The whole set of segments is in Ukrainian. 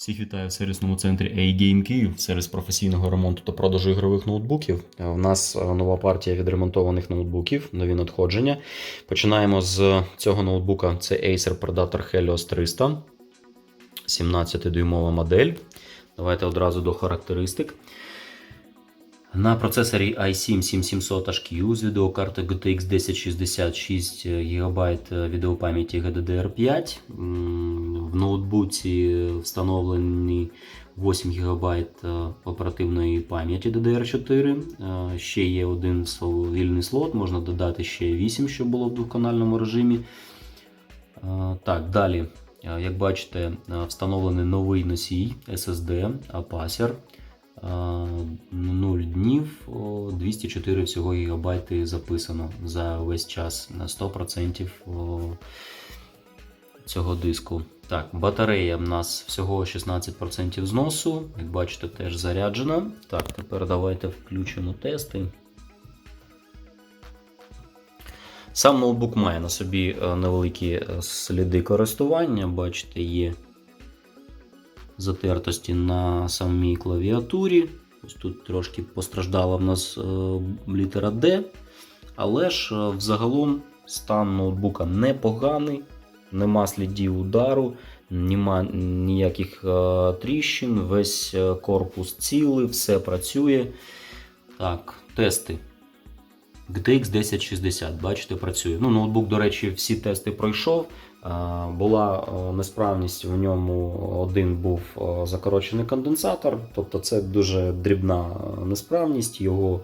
Всіх вітаю в сервісному центрі A-Game Київ, сервіс професійного ремонту та продажу ігрових ноутбуків. Е, У нас е, нова партія відремонтованих ноутбуків, нові надходження. Починаємо з цього ноутбука. Це Acer Predator Helios 300, 17-дюймова модель. Давайте одразу до характеристик. На процесорі i7 7700 HQ з відеокарти GTX 1066 ГБ відеопам'яті GDDR5. В ноутбуці встановлені 8 ГБ оперативної пам'яті DDR4. Е, Ще є один вільний слот, можна додати ще 8, щоб було в двоканальному режимі. Е, Так, далі. Е, Як бачите, е, встановлений новий носій SSD Apacer. Е, 0 днів, о, 204 всього гігабайти записано за весь час на 100% о, цього диску. Так, батарея в нас всього 16% зносу. Як бачите, теж заряджена. Так, тепер давайте включимо тести. Сам ноутбук має на собі е, невеликі е, сліди користування. Бачите, є затертості на самій клавіатурі. Ось тут трошки постраждала в нас е, літера D. Але ж е, взагалом стан ноутбука непоганий, нема слідів удару, нема ніяких е, тріщин, весь корпус цілий, все працює. Так, тести. GTX 1060, бачите, працює. Ну, ноутбук, до речі, всі тести пройшов. Е, Була е, несправність в ньому один був е, закорочений конденсатор, тобто це дуже дрібна несправність. Його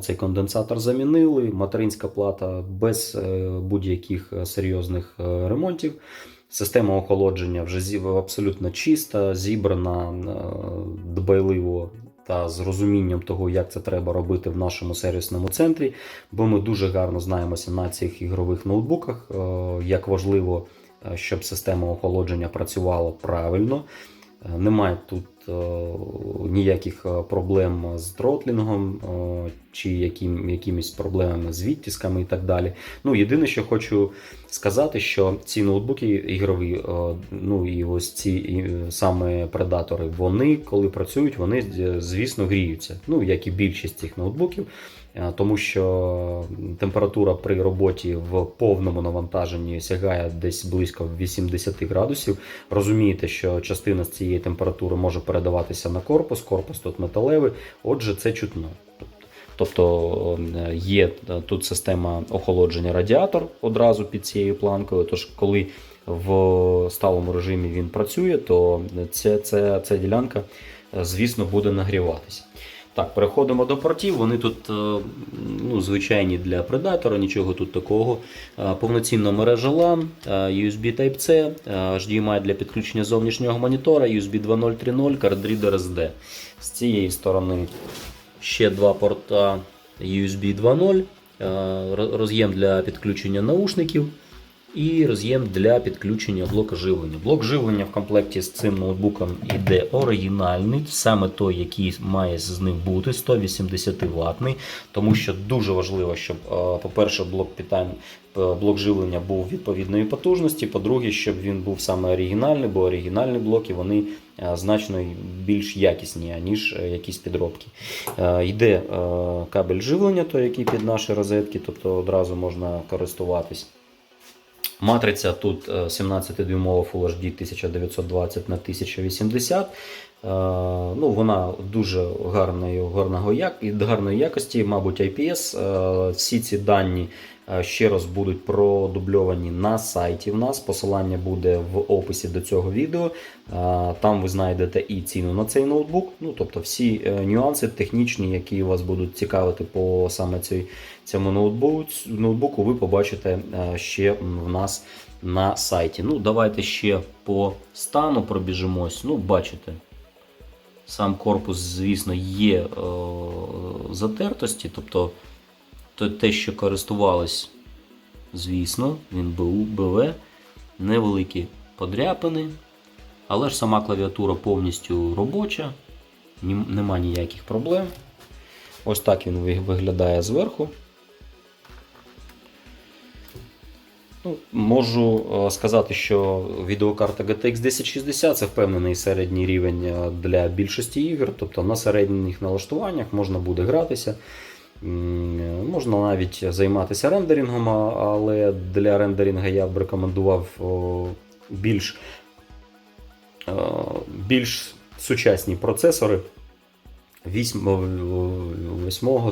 цей конденсатор замінили. Материнська плата без будь-яких серйозних ремонтів. Система охолодження вже абсолютно чиста, зібрана дбайливо та з розумінням того, як це треба робити в нашому сервісному центрі. Бо ми дуже гарно знаємося на цих ігрових ноутбуках, е, як важливо, е, щоб система охолодження працювала правильно. Е, Немає тут ніяких е, проблем з тротлінгом е, чи яким, якимись проблемами з відтисками і так далі. Ну, єдине, що хочу сказати, що ці ноутбуки ігрові, е, ну і ось ці і, саме предатори, вони коли працюють, вони е, звісно гріються. Ну, як і більшість цих ноутбуків. Е, Тому що температура при роботі в повному навантаженні сягає десь близько 80 градусів. Розумієте, що частина з цієї температури може передаватися на корпус, корпус тут металевий, отже, це чутно. Тобто е, є е, тут система охолодження радіатор одразу під цією планкою. Тож, коли в сталому режимі він працює, то ця, ця, ця ділянка, е, звісно, буде нагріватися. Так, переходимо до портів. Вони тут е, ну, звичайні для предатора, нічого тут такого. Е, Повноцінна мережа LAN, е, USB Type-C, HDMI для підключення зовнішнього монітора, USB 2.0.3.0, кардрідер SD. З цієї сторони ще два порта USB 2.0, е, роз'єм для підключення наушників і роз'єм для підключення блока живлення. Блок живлення в комплекті з цим ноутбуком іде оригінальний, саме той, який має з ним бути 180 ватний, тому що дуже важливо, щоб, е, по-перше, блок питань. е, Блок живлення був відповідної потужності. По-друге, щоб він був саме оригінальний, бо оригінальні блоки вони е, значно більш якісні, ніж якісь підробки. Йде кабель живлення, той, який під наші розетки, тобто одразу можна користуватись. Матриця тут е, 17-дюймова Full HD 1920 на 1080. Е, Ну, вона дуже гарної, гарного, як, і гарної якості, мабуть, IPS. Е, Всі ці дані е, ще раз будуть продубльовані на сайті. В нас посилання буде в описі до цього відео. Там ви знайдете і ціну на цей ноутбук. Ну, тобто всі нюанси технічні, які вас будуть цікавити по саме цій, цьому ноутбуку, ви побачите ще в нас на сайті. Ну, давайте ще по стану пробіжимось. Ну, бачите. Сам корпус, звісно, є е, затертості, тобто то- те, що користувались, звісно, він БВ, невеликі подряпини, але ж сама клавіатура повністю робоча, нема ніяких проблем. Ось так він виглядає зверху. Ну, можу е, сказати, що відеокарта GTX 1060 це впевнений середній рівень е, для більшості ігор. Тобто на середніх налаштуваннях можна буде гратися. Можна навіть займатися рендерінгом, а- але для рендерінга я б рекомендував більш, е, більш сучасні процесори 8,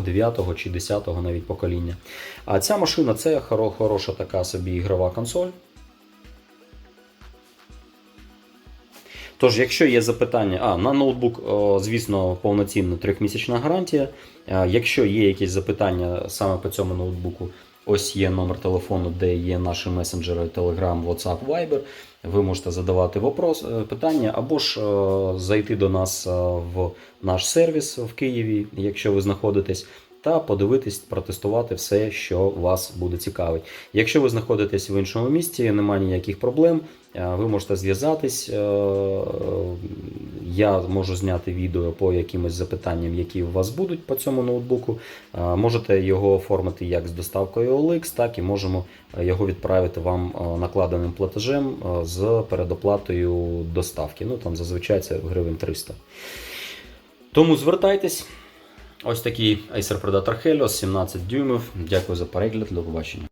9 чи 10 навіть покоління. А ця машина це хороша така собі ігрова консоль. Тож, якщо є запитання, а на ноутбук, звісно, повноцінна трьохмісячна гарантія. Якщо є якісь запитання саме по цьому ноутбуку, ось є номер телефону, де є наші месенджери Telegram, WhatsApp, Viber. Ви можете задавати вопрос, е, питання, або ж е, зайти до нас е, в наш сервіс в Києві, якщо ви знаходитесь, та подивитись, протестувати все, що вас буде цікавить. Якщо ви знаходитесь в іншому місті, немає ніяких проблем. е, Ви можете зв'язатись. е, Я можу зняти відео по якимось запитанням, які у вас будуть по цьому ноутбуку. Е, Можете його оформити як з доставкою OLX, так і можемо його відправити вам накладеним платежем з передоплатою доставки. Ну там зазвичай це гривень 300. Тому звертайтесь. Ось такий Acer Predator Helios 17 дюймів. Дякую за перегляд. До побачення.